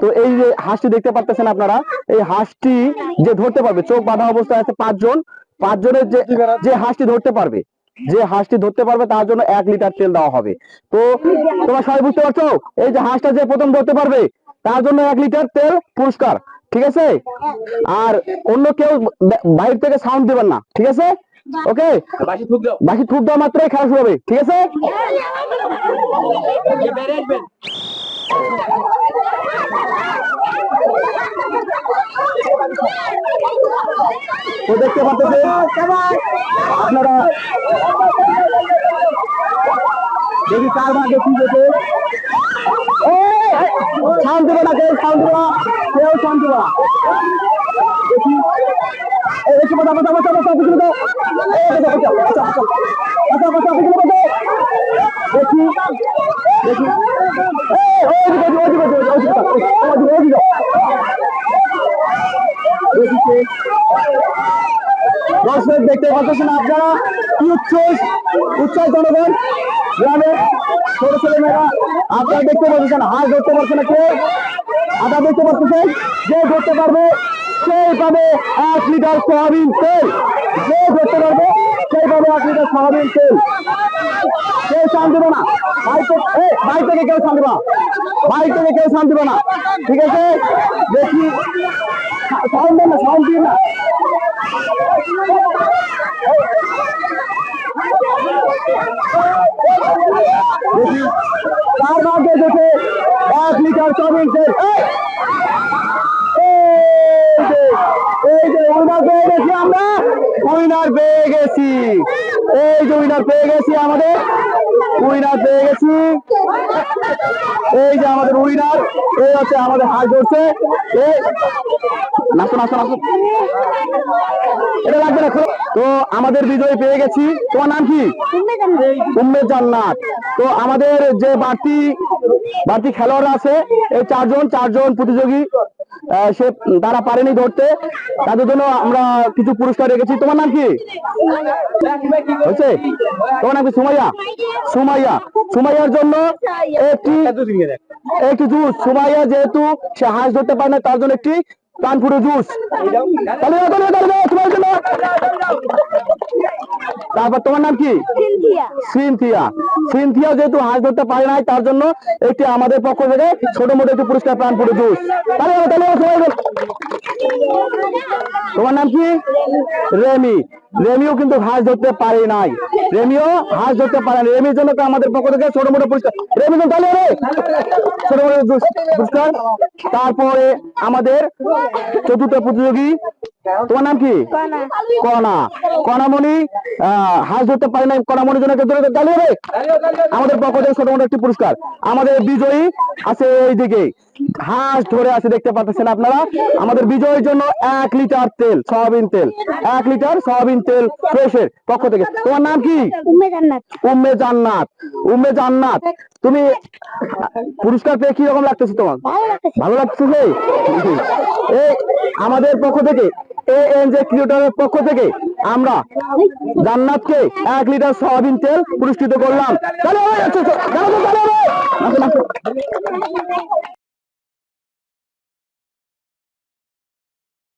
তো এই যে হাঁসটি দেখতে পাচ্ছেন আপনারা এই হাঁসটি যে ধরতে পারবে চোখ বাঁধা অবস্থায় আছে পাঁচজন পাঁচজনের যে যে হাঁসটি ধরতে পারবে যে হাঁসটি ধরতে পারবে তার জন্য এক লিটার তেল দেওয়া হবে। তো তোমরা সবাই বুঝতে পারছ? এই যে হাঁসটা যে প্রথম ধরতে পারবে তার জন্য এক লিটার তেল পুরস্কার ঠিক আছে? আর অন্য কেউ বাইরে থেকে সাউন্ড দেবেন না ঠিক আছে? ওকে? বাসি থুক দাও। বাকি থুপ দেওয়া মাত্রই খেলা শুরু হবে ঠিক আছে যে বেড়ে আসবেন তো দেখতে পাচ্ছেন আপনারা দেখি কার ভাগ্যে কি যেতে শান্তি দেবে না কেউ শান্তি দেবে কেউ শান্তি দেবে দেখি দেখি। বাঁচা বাঁচা বাঁচা বাঁচা পিছনে দাও বাঁচা দেখি কে দর্শক দেখতে পাচ্ছেন আপনারা কি উচ্ছ্বাস উচ্ছ্বাস জনগণ গ্রামে ছোট ছেলে মেয়েরা আপনারা দেখতে পাচ্ছেন হাঁস ধরতে পারছে না কেউ। আপনারা দেখতে পাচ্ছেন, যে ধরতে পারবে, সেই পাবে এক লিটার সয়াবিন তেল। যে ধরতে পারবে, সেই পাবে এক লিটার সয়াবিন তেল। কেউ শান দেবে না। ভাই থেকে কেউ শান দেবে ভাই থেকে কেউ শান দেবে না। ঠিক আছে? দেখি। সাউন্ড না এক লিটার চাউমিন এই! এই যে, এই যে উইনার পেয়ে গেছি আমরা উইনার পেয়ে গেছি এই যে উইনার পেয়ে গেছি আমাদের উইনার পেয়ে গেছি। এই যে আমাদের উইনার, এই হচ্ছে আমাদের হাত ধরছে। এই, নাচো নাচো নাচো। এটা লাগবে না। তো আমাদের বিজয় পেয়ে গেছি। তোমার নাম কি? উম্মে জান্নাত। তো আমাদের যে বাড়তি বাড়তি খেলোয়াড় আছে, এই চারজন চারজন প্রতিযোগী সে তারা পারেনি ধরতে। তাদের জন্য আমরা কিছু পুরস্কার রেখেছি। তোমার নাম কি? হচ্ছে তোমার নাম কি? সুমাইয়া। সুমাইয়া। সুমাইয়ার জন্য একটি একটি জুস। সুমাইয়া যেহেতু সে হাঁস ধরতে পারে না তার জন্য একটি পানপুরো জুস। তারপর তোমার নাম কি? সিনথিয়া। সিনথিয়া যেহেতু হাঁস ধরতে পারে নাই, তার জন্য একটি আমাদের পক্ষ থেকে ছোট মোটো একটি পুরস্কার প্রাণ পুরো জুস তোমার নাম কি? রেমি। রেমিও কিন্তু হাঁস ধরতে পারে নাই। রেমিও হাঁস ধরতে পারে না রেমির জন্য তো আমাদের পক্ষ থেকে ছোট মোটো পুরস্কার। রেমি তাহলে রে ছোট মোটো পুরস্কার। তারপরে আমাদের চতুর্থ প্রতিযোগী তোমার নাম কি? কণা কণামণি আহ, হাঁস ধরতে পারে নাই কণামণির জন্য ধরে তাহলে রে আমাদের পক্ষ থেকে ছোট মোটো একটি পুরস্কার। আমাদের বিজয়ী আছে এইদিকে। হাঁস ধরে আছে দেখতে পাচ্ছেন আপনারা। আমাদের বিজয়ের জন্য এক লিটার তেল সয়াবিন তেল। এক লিটার সয়াবিন তেল ফ্রেশের পক্ষ থেকে। তোমার নাম কি? উম্মে জান্নাত। উম্মে জান্নাত। তুমি পুরস্কার পেয়ে কি রকম লাগতেছে তোমার? ভালো লাগতেছে। এই আমাদের পক্ষ থেকে এ এন পক্ষ থেকে আমরা জান্নাতকে এক লিটার সয়াবিন তেল পুরস্কৃত করলাম